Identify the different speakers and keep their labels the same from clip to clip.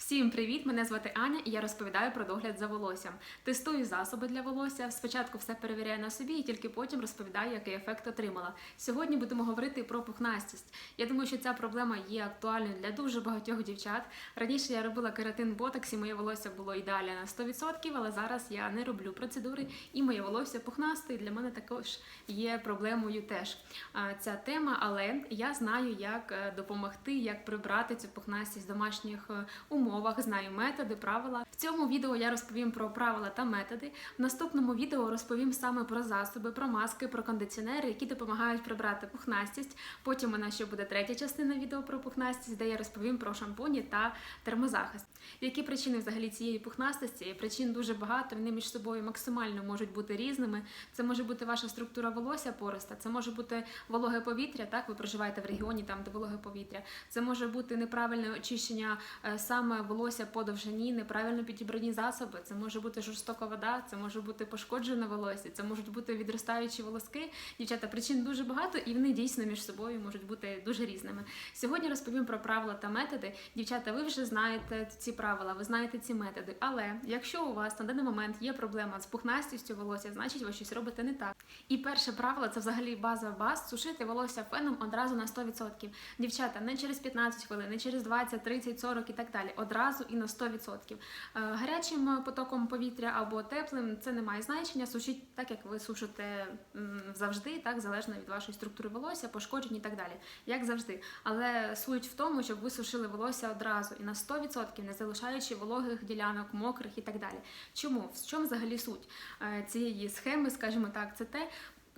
Speaker 1: Всім привіт! Мене звати Аня і я розповідаю про догляд за волоссям. Тестую засоби для волосся. Спочатку все перевіряю на собі і тільки потім розповідаю, який ефект отримала. Сьогодні будемо говорити про пухнастість. Я думаю, що ця проблема є актуальною для дуже багатьох дівчат. Раніше я робила кератин ботокс і моє волосся було ідеальне на 100%, але зараз я не роблю процедури і моє волосся пухнасте. І для мене також є проблемою теж ця тема. Але я знаю, як е, допомогти, як прибрати цю пухнастість домашніх е, умовах, знаю методи, правила. В цьому відео я розповім про правила та методи. В наступному відео розповім саме про засоби, про маски, про кондиціонери, які допомагають прибрати пухнастість. Потім у нас ще буде третя частина відео про пухнастість, де я розповім про шампуні та термозахист. Які причини взагалі цієї пухнастості? Причин дуже багато. Вони між собою максимально можуть бути різними. Це може бути ваша структура волосся пороста, це може бути вологе повітря. Так, ви проживаєте в регіоні, там де вологе повітря. Це може бути неправильне очищення е, волосся по довжині, неправильно підібрані засоби. Це може бути жорстока вода, це може бути пошкоджене волосся, це можуть бути відростаючі волоски. Дівчата, причин дуже багато, і вони дійсно між собою можуть бути дуже різними. Сьогодні розповім про правила та методи. Дівчата, ви вже знаєте ці правила, ви знаєте ці методи. Але якщо у вас на даний момент є проблема з пухнастістю волосся, значить ви щось робите не так. І перше правило це взагалі база баз сушити волосся феном одразу на 100%. Дівчата, не через 15 хвилин, не через 20, 30, 40 і так далі. Одразу і на 100%. Е, Гарячим потоком повітря або теплим це не має значення. Сушіть так, як ви сушите завжди, так залежно від вашої структури волосся, пошкоджень і так далі, як завжди. Але суть в тому, щоб ви сушили волосся одразу і на 100%, не залишаючи вологих ділянок, мокрих і так далі. Чому? В чому взагалі суть е, цієї схеми, скажімо так, це те.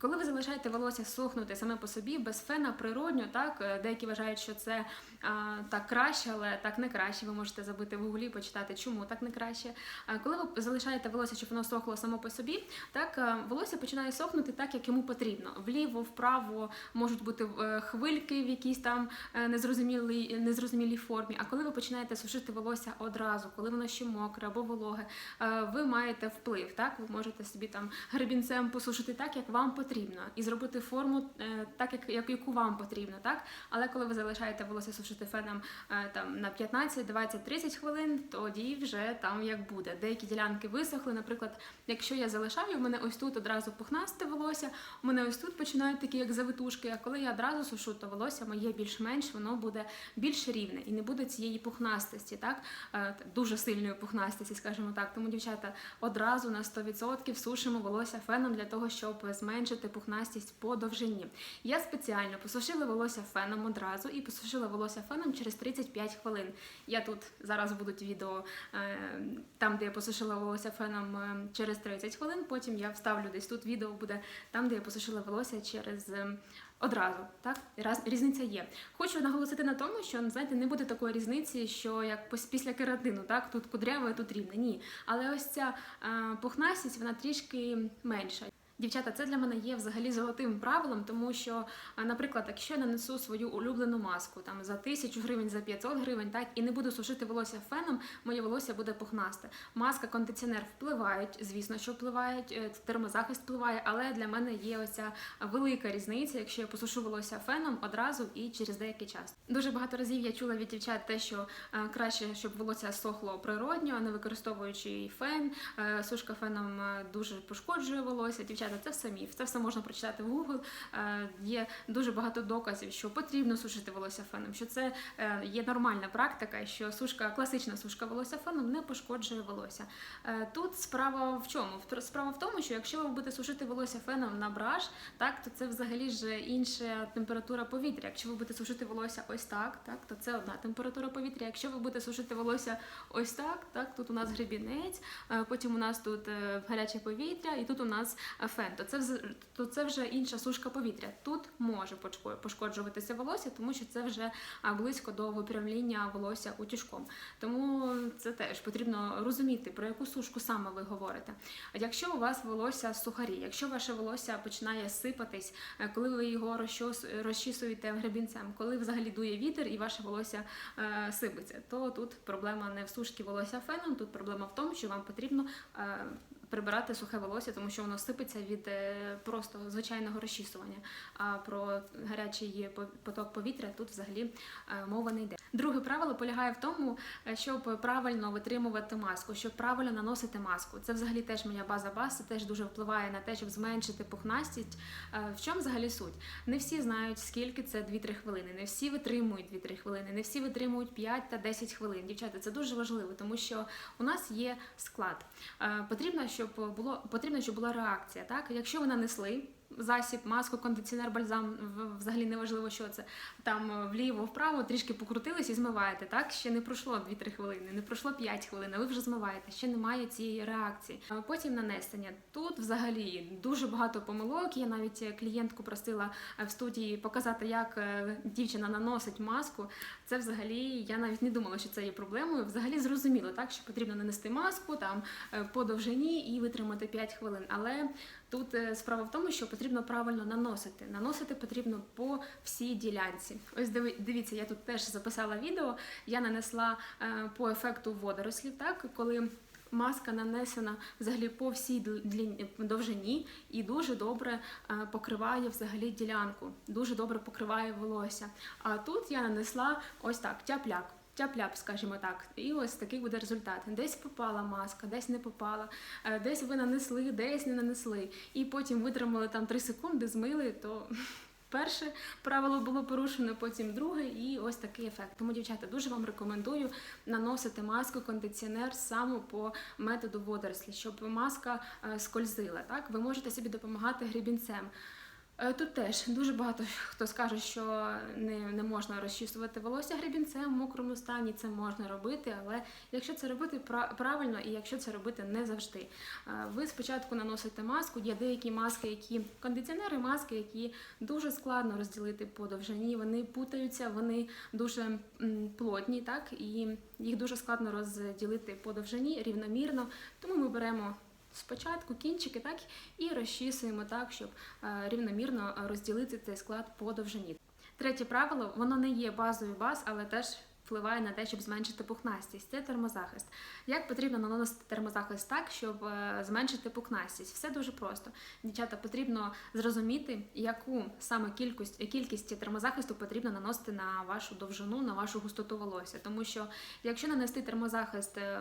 Speaker 1: Коли ви залишаєте волосся сохнути саме по собі, без фена природньо, так е, деякі вважають, що це а, так краще, але так не краще. Ви можете забити в гуглі, почитати, чому так не краще. А коли ви залишаєте волосся, щоб воно сохло само по собі, так е, волосся починає сохнути так, як йому потрібно. Вліво, вправо можуть бути е, хвильки в якійсь там незрозумілій, незрозумілій формі. А коли ви починаєте сушити волосся одразу, коли воно ще мокре або вологе, ви маєте вплив. Так, ви можете собі там гребінцем посушити так, як вам потрібно, і зробити форму е, так, як, як яку вам потрібно. Так, але коли ви залишаєте волосся сушити феном е, там на 15, 20, 30 хвилин, тоді вже там як буде. Деякі ділянки висохли. Наприклад, якщо я залишаю, у мене ось тут одразу пухнасте волосся, у мене ось тут починають такі як завитушки. А коли я одразу сушу, то волосся моє більш-менш воно буде більш рівне і не буде цієї пухнастості, так Е, дуже сильної пухнастості, скажімо так. Тому дівчата одразу на 100% сушимо волосся феном для того, щоб зменшити пухнастість по довжині. Я спеціально посушила волосся феном одразу і посушила волосся феном через 35 хвилин. Я тут зараз будуть відео е, там, де я посушила волосся феном е, через 30 хвилин. Потім я вставлю десь тут відео буде там, де я посушила волосся через. е, Одразу, так раз різниця є. Хочу наголосити на тому, що знаєте, не буде такої різниці, що як після кератину, так тут кудряве, тут рівне. Ні. Але ось ця пухнастість вона трішки менша. Дівчата, це для мене є взагалі золотим правилом, тому що, наприклад, якщо я нанесу свою улюблену маску там за тисячу гривень, за 500 гривень, так і не буду сушити волосся феном, моє волосся буде пухнасте. Маска, кондиціонер впливають, звісно, що впливають, е, термозахист впливає, але для мене є оця велика різниця, якщо я посушу волосся феном одразу і через деякий час. Дуже багато разів я чула від дівчат те, що е, краще, щоб волосся сохло природньо, не використовуючи фен. Е, Сушка феном дуже пошкоджує волосся. Це все міф. Це все можна прочитати в Google. Е, Є дуже багато доказів, що потрібно сушити волосся феном, що це е, є нормальна практика, що сушка, класична сушка волосся феном не пошкоджує волосся. Е, Тут справа в чому? Справа в тому, що якщо ви будете сушити волосся феном на браш, так то це взагалі ж інша температура повітря. Якщо ви будете сушити волосся ось так, так то це одна температура повітря. Якщо ви будете сушити волосся ось так, так тут у нас гребінець, потім у нас тут гаряче повітря, і тут у нас фен. То це то це вже інша сушка повітря. Тут може пошкоджуватися волосся, тому що це вже близько до випрямління волосся утюжком. Тому це теж потрібно розуміти, про яку сушку саме ви говорите. А Якщо у вас волосся сухарі, якщо ваше волосся починає сипатись, е, коли ви його розчісуєте гребінцем, коли взагалі дує вітер і ваше волосся е, сипеться, то тут проблема не в сушці волосся феном, тут проблема в тому, що вам потрібно е, прибирати сухе волосся, тому що воно сипеться від е, просто звичайного розчісування. А про гарячий поток повітря тут взагалі е, мова не йде. Друге правило полягає в тому, е, щоб правильно витримувати маску, щоб правильно наносити маску. Це взагалі теж моя база баз, це теж дуже впливає на те, щоб зменшити пухнастість. В чому взагалі суть? Не всі знають, скільки це 2-3 хвилини, не всі витримують 2-3 хвилини, не всі витримують 5 та 10 хвилин. Дівчата, це дуже важливо, тому що у нас є склад. Потрібно, щоб було потрібно, щоб була реакція. Так, якщо ви нанесли. Засіб, маску, кондиціонер, бальзам, взагалі не важливо, що це. Там е, вліво, вправо трішки покрутились і змиваєте. Так ще не пройшло 2-3 хвилини, не пройшло 5 хвилин, а ви вже змиваєте. Ще немає цієї реакції. А Потім нанесення. Тут взагалі дуже багато помилок. Я навіть е, клієнтку просила е, в студії показати, як е, дівчина наносить маску. Це взагалі я навіть не думала, що це є проблемою. Взагалі зрозуміло, так що потрібно нанести маску там е, по довжині і витримати 5 хвилин. Але тут е, справа в тому, що потрібно правильно наносити. Наносити потрібно по всій ділянці. Ось диви- дивіться, я тут теж записала відео. Я нанесла е, по ефекту водорослів, так коли. Маска нанесена взагалі по всій довжині і дуже добре е, покриває взагалі ділянку, дуже добре покриває волосся. А тут я нанесла ось так, тяп-ляп. Тяп-ляп, скажімо так, і ось такий буде результат. Десь попала маска, десь не попала, е, десь ви нанесли, десь не нанесли. І потім витримали там 3 секунди, змили, то перше правило було порушено, потім друге, і ось такий ефект. Тому, дівчата, дуже вам рекомендую наносити маску, кондиціонер саме по методу водорослі, щоб маска е, скользила. Так, ви можете собі допомагати грібінцем. Е, Тут теж дуже багато хто скаже, що не, не можна розчісувати волосся гребінцем в мокрому стані, це можна робити, але якщо це робити пра- правильно і якщо це робити не завжди. Е, Ви спочатку наносите маску, є деякі маски, які кондиціонери, маски, які дуже складно розділити по довжині, вони путаються, вони дуже плотні, так і їх дуже складно розділити по довжині рівномірно. Тому ми беремо спочатку кінчики, так і розчісуємо так, щоб е, рівномірно розділити цей склад по довжині. Третє правило, воно не є базою баз, але теж впливає на те, щоб зменшити пухнастість. Це термозахист. Як потрібно наносити термозахист так, щоб е, зменшити пухнастість? Все дуже просто. Дівчата, потрібно зрозуміти, яку саме кількість, кількість термозахисту потрібно наносити на вашу довжину, на вашу густоту волосся. Тому що якщо нанести термозахист е,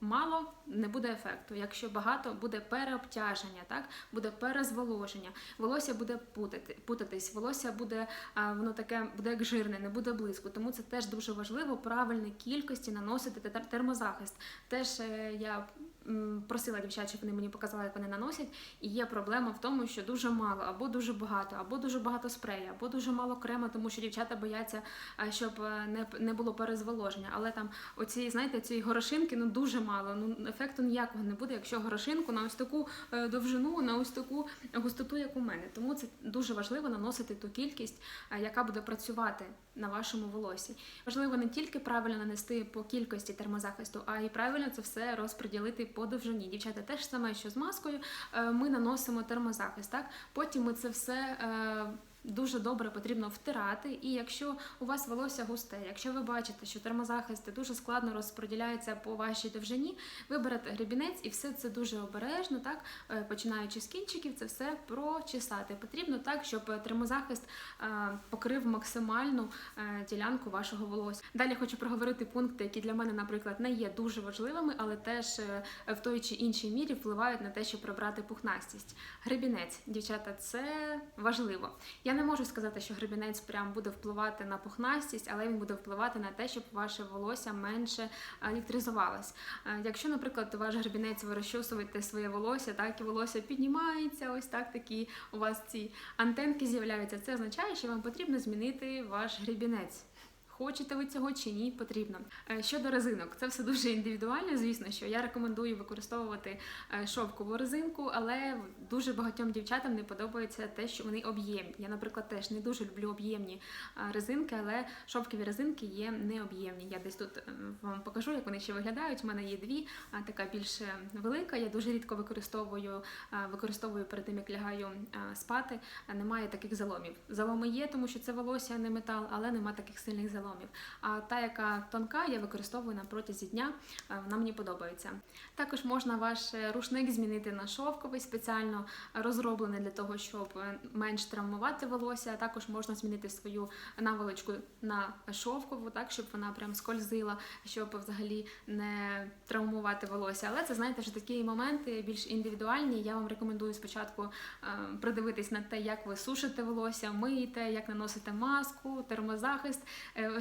Speaker 1: мало, не буде ефекту. Якщо багато, буде переобтяження, так буде перезволоження. Волосся буде путати, путатись, волосся буде воно таке буде як жирне, не буде блиску. Тому це теж дуже важливо правильній кількості наносити тер- термозахист. Теж е, я просила дівчат, щоб вони мені показали, як вони наносять. І є проблема в тому, що дуже мало, або дуже багато, або дуже багато спрею, або дуже мало крема, тому що дівчата бояться, щоб е, не, було перезволоження. Але там оці, знаєте, цієї горошинки ну дуже мало. Ну ефекту ніякого не буде, якщо горошинку на ось таку е, довжину, на ось таку густоту, як у мене. Тому це дуже важливо наносити ту кількість, е, яка буде працювати на вашому волосі. Важливо не тільки правильно нанести по кількості термозахисту, а й правильно це все розподілити по довжині. Дівчата, теж саме, що з маскою, е, ми наносимо термозахист. Так, потім ми це все. Дуже добре потрібно втирати, і якщо у вас волосся густе, якщо ви бачите, що термозахист дуже складно розподіляється по вашій довжині, ви берете гребінець і все це дуже обережно, так е, починаючи з кінчиків, це все прочесати. Потрібно так, щоб термозахист е, покрив максимальну е, ділянку вашого волосся. Далі хочу проговорити пункти, які для мене, наприклад, не є дуже важливими, але теж в той чи іншій мірі впливають на те, щоб прибрати пухнастість. Гребінець, дівчата, це важливо. Я не можу сказати, що гребінець прям буде впливати на пухнастість, але він буде впливати на те, щоб ваше волосся менше електризувалось. Е, Якщо, наприклад, ваш гребінець ви розчосуєте своє волосся, так і волосся піднімається, ось так такі у вас ці антенки з'являються. Це означає, що вам потрібно змінити ваш гребінець. Хочете ви цього чи ні, потрібно. Е, Щодо резинок, це все дуже індивідуально. Звісно, що я рекомендую використовувати е, шовкову резинку, але дуже багатьом дівчатам не подобається те, що вони об'ємні. Я, наприклад, теж не дуже люблю об'ємні е, резинки, але шовкові резинки є необ'ємні. Я десь тут вам покажу, як вони ще виглядають. У мене є дві, така більш велика. Я дуже рідко використовую, використовую перед тим, як лягаю спати. Немає таких заломів. Заломи є, тому що це волосся, не метал, але нема таких сильних заломів. Заломів. А та, яка тонка, я використовую на протязі дня. е, Вона мені подобається. Також можна ваш е, рушник змінити на шовковий, спеціально розроблений для того, щоб е, менш травмувати волосся. Також можна змінити свою наволочку на шовкову, так щоб вона прям скользила, щоб взагалі не травмувати волосся. Але це знаєте, що такі моменти більш індивідуальні. Я вам рекомендую спочатку придивитись на те, як ви сушите волосся, миєте, як наносите маску, термозахист.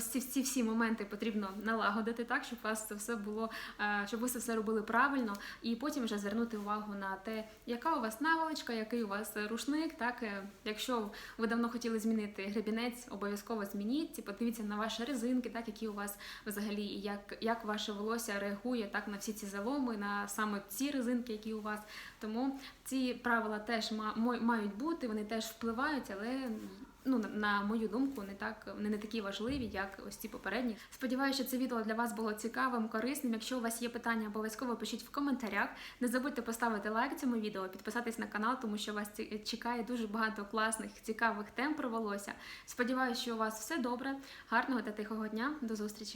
Speaker 1: Ось ці, ці всі моменти потрібно налагодити так, щоб вас це все було, е, щоб ви це все робили правильно, і потім вже звернути увагу на те, яка у вас наволочка, який у вас рушник. Так, Е, якщо ви давно хотіли змінити гребінець, обов'язково змініть подивіться на ваші резинки, так які у вас взагалі, і як, як ваше волосся реагує так на всі ці заломи, на саме ці резинки, які у вас. Тому ці правила теж мають бути, вони теж впливають, але ну на- мою думку, не так не, не такі важливі, як ось ці попередні. Сподіваюся, що це відео для вас було цікавим, корисним. Якщо у вас є питання, обов'язково пишіть в коментарях. Не забудьте поставити лайк цьому відео, підписатись на канал, тому що вас чекає дуже багато класних, цікавих тем про волосся. Сподіваюся, що у вас все добре, гарного та тихого дня. До зустрічі!